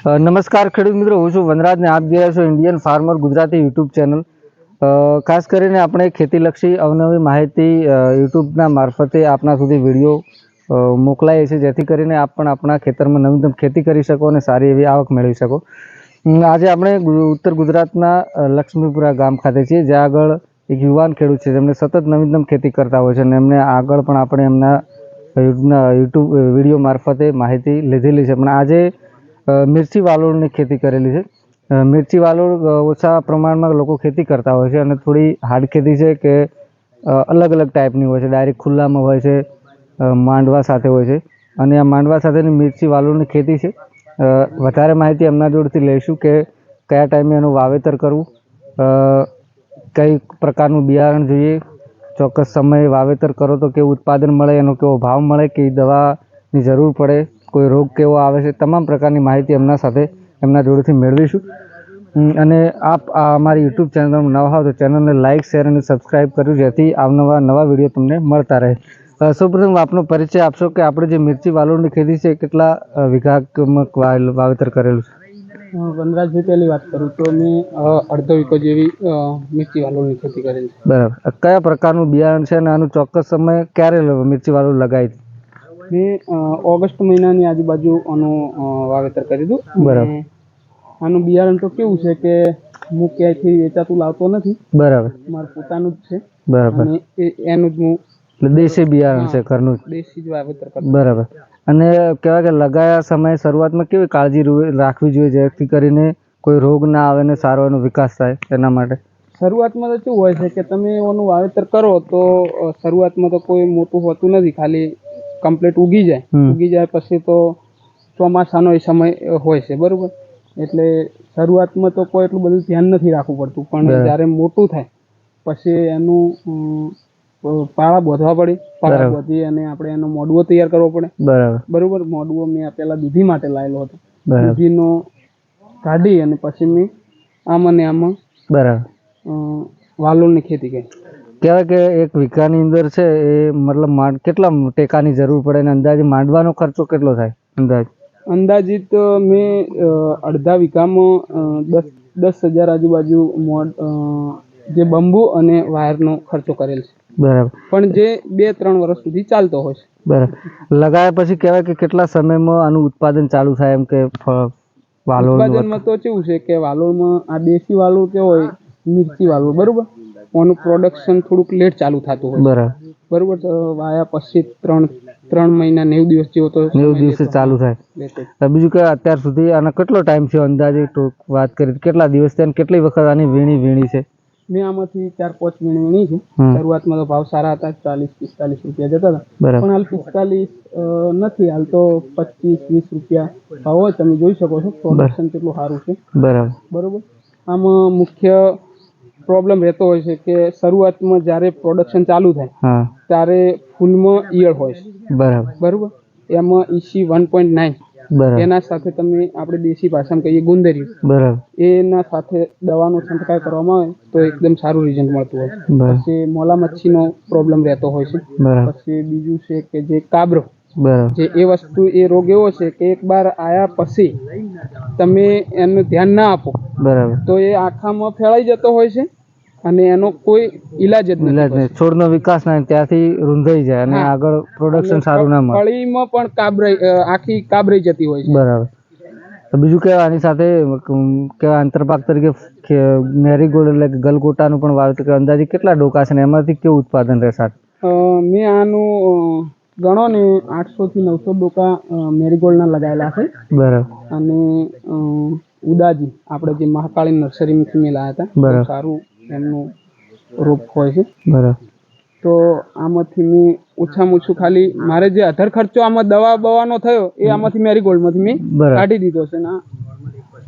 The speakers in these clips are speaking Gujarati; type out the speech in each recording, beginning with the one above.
નમસ્કાર ખેડૂત મિત્રો, હું છું વનરાજ ને આપ જોયા છો Indian farmer Gujarati YouTube channel ખાસ કરીને આપણે ખેતીલક્ષી અવનવી માહિતી યુટ્યુબના મારફતે આપના સુધી વીડિયો મોકલાઈએ છીએ, જેથી કરીને આપ પણ આપણા ખેતરમાં નવીનતમ ખેતી કરી શકો અને સારી એવી આવક મેળવી શકો. આજે આપણે ઉત્તર ગુજરાતના લક્ષ્મીપુરા ગામ ખાતે છીએ, જ્યાં આગળ એક યુવાન ખેડૂત છે. જેમને સતત નવીનતમ ખેતી કરતા હોય છે અને એમને આગળ પણ આપણે એમના યુટ્યુબ વીડિયો મારફતે માહિતી લીધેલી છે. પણ આજે મિર્ચી વાલોળની ખેતી કરેલી છે. મિર્ચી વાલોળ ઓછા પ્રમાણમાં લોકો ખેતી કરતા હોય છે અને થોડી હાર્ડ ખેતી છે કે અલગ અલગ ટાઈપની હોય છે. ડાયરેક્ટ ખુલ્લામાં હોય છે માંડવા સાથે હોય છે. અને આ માંડવા સાથેની મિર્ચી વાલોળની ખેતી છે. વધારે માહિતી એમના જોડેથી લઈશું કે કયા ટાઈમે એનું વાવેતર કરવું. કઈ પ્રકારનું બિયારણ જોઈએ, ચોક્કસ સમયે વાવેતર કરો તો કેવું ઉત્પાદન મળે, એનો કેવો ભાવ મળે કે દવાની જરૂર પડે કોઈ રોગ કેવો આવે છે તમામ પ્રકારની માહિતી એમના સાથે એમના જોડેથી મેળવીશું. અને આપ આ અમારી યુટ્યુબ ચેનલમાં નવા હો તો ચેનલને લાઇક શેર અને સબસ્ક્રાઇબ કર્યું જેથી આવનવા નવા વીડિયો તમને મળતા રહે. સૌપ્રથમ આપનો પરિચય આપશો કે આપણે જે મિર્ચી વાલોડની ખેતી છે કેટલા વિઘાત્મક વાવેતર કરેલું છે? હું વનરાજભાઈ પહેલી વાત કરું તો મેં અડધો વીઘો જેવી મિર્ચી વાલોળની ખેતી કરેલી છે. બરાબર. કયા પ્રકારનું બિયારણ છે અને આનું ચોક્કસ સમય ક્યારે મિર્ચી વાલોળ લગાવી મેં ઓગસ્ટ મહિનાની આજુબાજુ આનું વાવેતર કર્યું હતું બરાબર. આનું બિયારણ તો કેવું છે કે હું ક્યાંયથી વેચાતું લાવતો નથી. બરાબર. મારું પોતાનું જ છે. બરાબર. અને એનું જ હું એટલે દેશી બિયારણ છે ઘરનું દેશી જ વાવેતર કરતો બરાબર. અને કહેવાય કે લગાયા સમયે શરૂઆતમાં કેવી કાળજી રાખવી જોઈએ જેથી કરીને કોઈ રોગ ના આવે ને સારો એનો વિકાસ થાય એના માટે? શરૂઆતમાં તો કેવું હોય છે કે તમે એનું વાવેતર કરો તો શરૂઆતમાં તો કોઈ મોટું હોતું નથી. ખાલી કમ્પ્લીટ ઉગી જાય. ઉગી જાય પછી તો ચોમાસાનો એ સમય હોય છે બરોબર? એટલે શરૂઆતમાં તો કોઈ એટલું બધું ધ્યાન નથી રાખવું પડતું. પણ જ્યારે મોટું થાય પછી એનું પાળા બોધવા પડે. પાળા. બોધી અને આપણે એનો મોડવો તૈયાર કરવો પડે. બરોબર. મોડવો મેં પેલા દૂધી માટે લાવેલો હતો. દૂધીનો કાઢી અને પછી મેં આમ અને આમાં બરાબર. વાલોળની ખેતી કરી. કહેવાય કે એક વીઘાની અંદર છે એ મતલબ માંડ કેટલા ટેકાની જરૂર પડે અને અંદાજે માંડવાનો ખર્ચો કેટલો થાય અંદાજ? અંદાજિત મેં અડધા વીઘામાં દસ દસ હજાર આજુબાજુ મોડ જે બંબુ અને વાયરનો ખર્ચો કરેલ છે. બરાબર. પણ જે બે ત્રણ વર્ષ સુધી ચાલતો હોય છે. બરાબર. લગાયા પછી કહેવાય કે કેટલા સમયમાં આનું ઉત્પાદન ચાલુ થાય એમ કે ઉત્પાદનમાં તો કેવું છે કે વાલોળમાં આ દેશી વાલોળ કેવો હોય મિર્ચી વાલોળ બરોબર? એનું પ્રોડક્શન થોડુંક લેટ ચાલુ થતું હોય. બરાબર. બરોબર તો વાયા પછી ત્રણ ત્રણ મહિના નેવું દિવસ જેવો તો નેવું દિવસે ચાલુ થાય. બીજું કે અત્યાર સુધી આનો કેટલો ટાઈમ છે અંદાજે? વાત કરી કેટલા દિવસ થયા કેટલી વખત આની વીણી વીણી છે? મેં આમાંથી ચાર પાંચ વીણી વીણી છે. શરૂઆતમાં તો ભાવ સારા હતા ચાલીસ પિસ્તાલીસ રૂપિયા જતા હતા. પણ હાલ પિસ્તાલીસ નથી. હાલ તો પચીસ વીસ રૂપિયા ભાવ હોય તમે જોઈ શકો છો. પ્રોડક્શન કેટલું સારું છે. બરાબર. બરોબર? આમાં મુખ્ય પ્રોબ્લેમ રહેતો હોય છે કે શરૂઆતમાં જ્યારે પ્રોડક્શન ચાલુ થાય ત્યારે ફૂલમાં ઈયળ હોય છે. બરાબર. બરોબર? એમાં ઈસી વન પોઈન્ટ નાઇન એના સાથે તમે આપણે દેશી ભાષામાં કહીએ ગુંદરિયું બરાબર. એના સાથે દવાનો છંટકાવ કરવામાં આવે તો એકદમ સારું રિઝલ્ટ મળતું હોય. પછી મોલા મચ્છીનો પ્રોબ્લેમ રહેતો હોય છે. પછી બીજું છે કે જે કાબરો. જે એ વસ્તુ એ રોગ એવો છે કે એક બાર આયા પછી તમે એનું ધ્યાન ના આપો. બરાબર. તો એ આખામાં ફેલાઈ જતો હોય છે. અને એનો કોઈ ઈલાજ જ નથી ઇલાજ છોડનો વિકાસ ના ત્યાંથી રૂંધાઈ જાય અને આગળ પ્રોડક્શન સારું ના મળે. ફળીમાં પણ કાબરાઈ આખી કાબરાઈ જતી હોય છે. બરાબર. તો બીજું કે આની સાથે કે આંતરપાક તરીકે મેરીગોલ્ડ એટલે ગલગોટાનું પણ વાવેતર. અંદાજે કેટલા ડોકા છે ને એમાંથી કેવું ઉત્પાદન રહેશે સાહેબ મેં આનું ગણો ને આઠસો થી નવસો ડોકા મેરીગોલ્ડના લગાવેલા છે. બરાબર. અને ઉદાજી આપણે જે મહાકાળી નર્સરીમાંથી મેં લાવ્યા હતા સારું એમનું રૂપ હોય છે. બરાબર. તો આમાંથી મેં ઓછામાં ઓછું ખાલી મારે જે અધર ખર્ચો આમાં દવા બવાનો થયો એ આમાંથી મેરીગોલ્ડમાંથી મેં કાઢી દીધો છે ને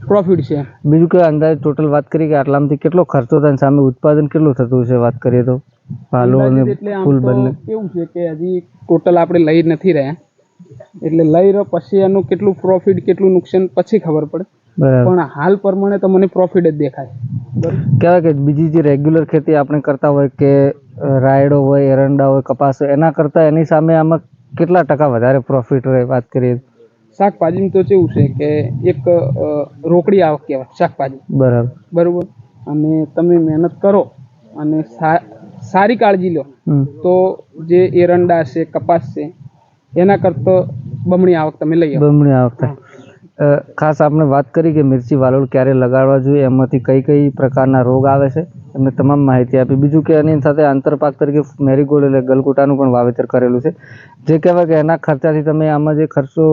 પ્રોફિટ છે. બીજું કે અંદાજે ટોટલ વાત કરી કે આટલામાંથી કેટલો ખર્ચો થાય સામે ઉત્પાદન કેટલું થતું છે વાત કરીએ તો? પાલો અને ફૂલ બંને. કેવું છે કે હજી ટોટલ આપણે લઈ નથી રહ્યા. એટલે લઈ રહ્યો પછી એનું કેટલું પ્રોફિટ કેટલું નુકસાન પછી ખબર પડે. પણ હાલ પ્રમાણે તો મને પ્રોફિટ જ દેખાય. કેવાય કહેવાય કે બીજી જે રેગ્યુલર ખેતી આપણે કરતા હોય કે રાયડો હોય એરંડા હોય કપાસ હોય એના કરતાં એની સામે આમાં કેટલા ટકા વધારે પ્રોફિટ રહે વાત કરીએ શાકભાજીમાં તો કેવું છે કે એક રોકડી આવક કહેવાય શાકભાજી. બરાબર. બરોબર? અને તમે મહેનત કરો અને સારી કાળજી લો. તો જે એરંડા છે કપાસ છે એના કરતાં બમણી આવક તમે લઈ બમણી આવક થાય. ખાસ આપણે વાત કરી કે મિરચી વાલોળ ક્યારે લગાડવા જોઈએ, એમાંથી કઈ કઈ પ્રકારના રોગ આવે છે, એમને તમામ માહિતી આપી. બીજું કે એની સાથે આંતરપાક તરીકે મેરીગોલ્ડ એટલે ગલગોટાનું પણ વાવેતર કરેલું છે. જે કહેવાય કે એના ખર્ચાથી તમે આમાં જે ખર્ચો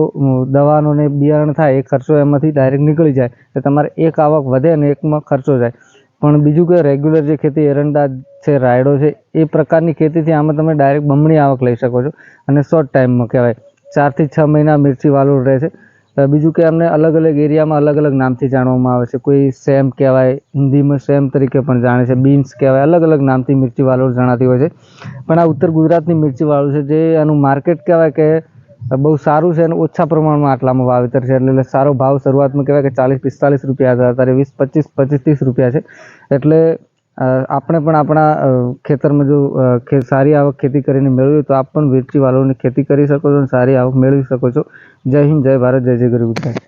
દવાનો ને બિયારણ થાય, એ ખર્ચો એમાંથી ડાયરેક્ટ નીકળી જાય તો તમારે એક આવક વધે અને એકમાં ખર્ચો જાય. પણ બીજું કે રેગ્યુલર જે ખેતી, એરંડા છે, રાયડો છે, એ પ્રકારની ખેતીથી આમાં તમે ડાયરેક્ટ બમણી આવક લઈ શકો છો. અને શોર્ટ ટાઈમમાં કહેવાય. ચારથી છ મહિના મિરચી વાલોળ રહે છે. બીજું કે અમને અલગ અલગ એરિયામાં અલગ અલગ નામથી જાણવામાં આવે છે. કોઈ સેમ કહેવાય, હિન્દીમાં સેમ તરીકે પણ જાણે છે. બીન્સ કહેવાય, અલગ અલગ નામથી મિર્ચી વાલોળ જણાતી હોય છે. પણ આ ઉત્તર ગુજરાતની મિર્ચી વાળું છે, જે આનું માર્કેટ કહેવાય કે બહુ સારું છે અને ઓછા પ્રમાણમાં આટલામાં વાવેતર છે. એટલે સારો ભાવ શરૂઆતમાં કહેવાય કે ચાલીસ પિસ્તાલીસ રૂપિયા હતા, અત્યારે વીસ, પચીસ પચીસ, ત્રીસ રૂપિયા છે. એટલે આપણે પણ આપણા ખેતરમાં જો સારી આવક ખેતી કરીને મેળવી તો આપ પણ મિરચી વાલોળની ખેતી કરી શકો છો અને સારી આવક મેળવી શકો છો. જય હિન્દ, જય ભારત, જય જય ગરી ગુજરાત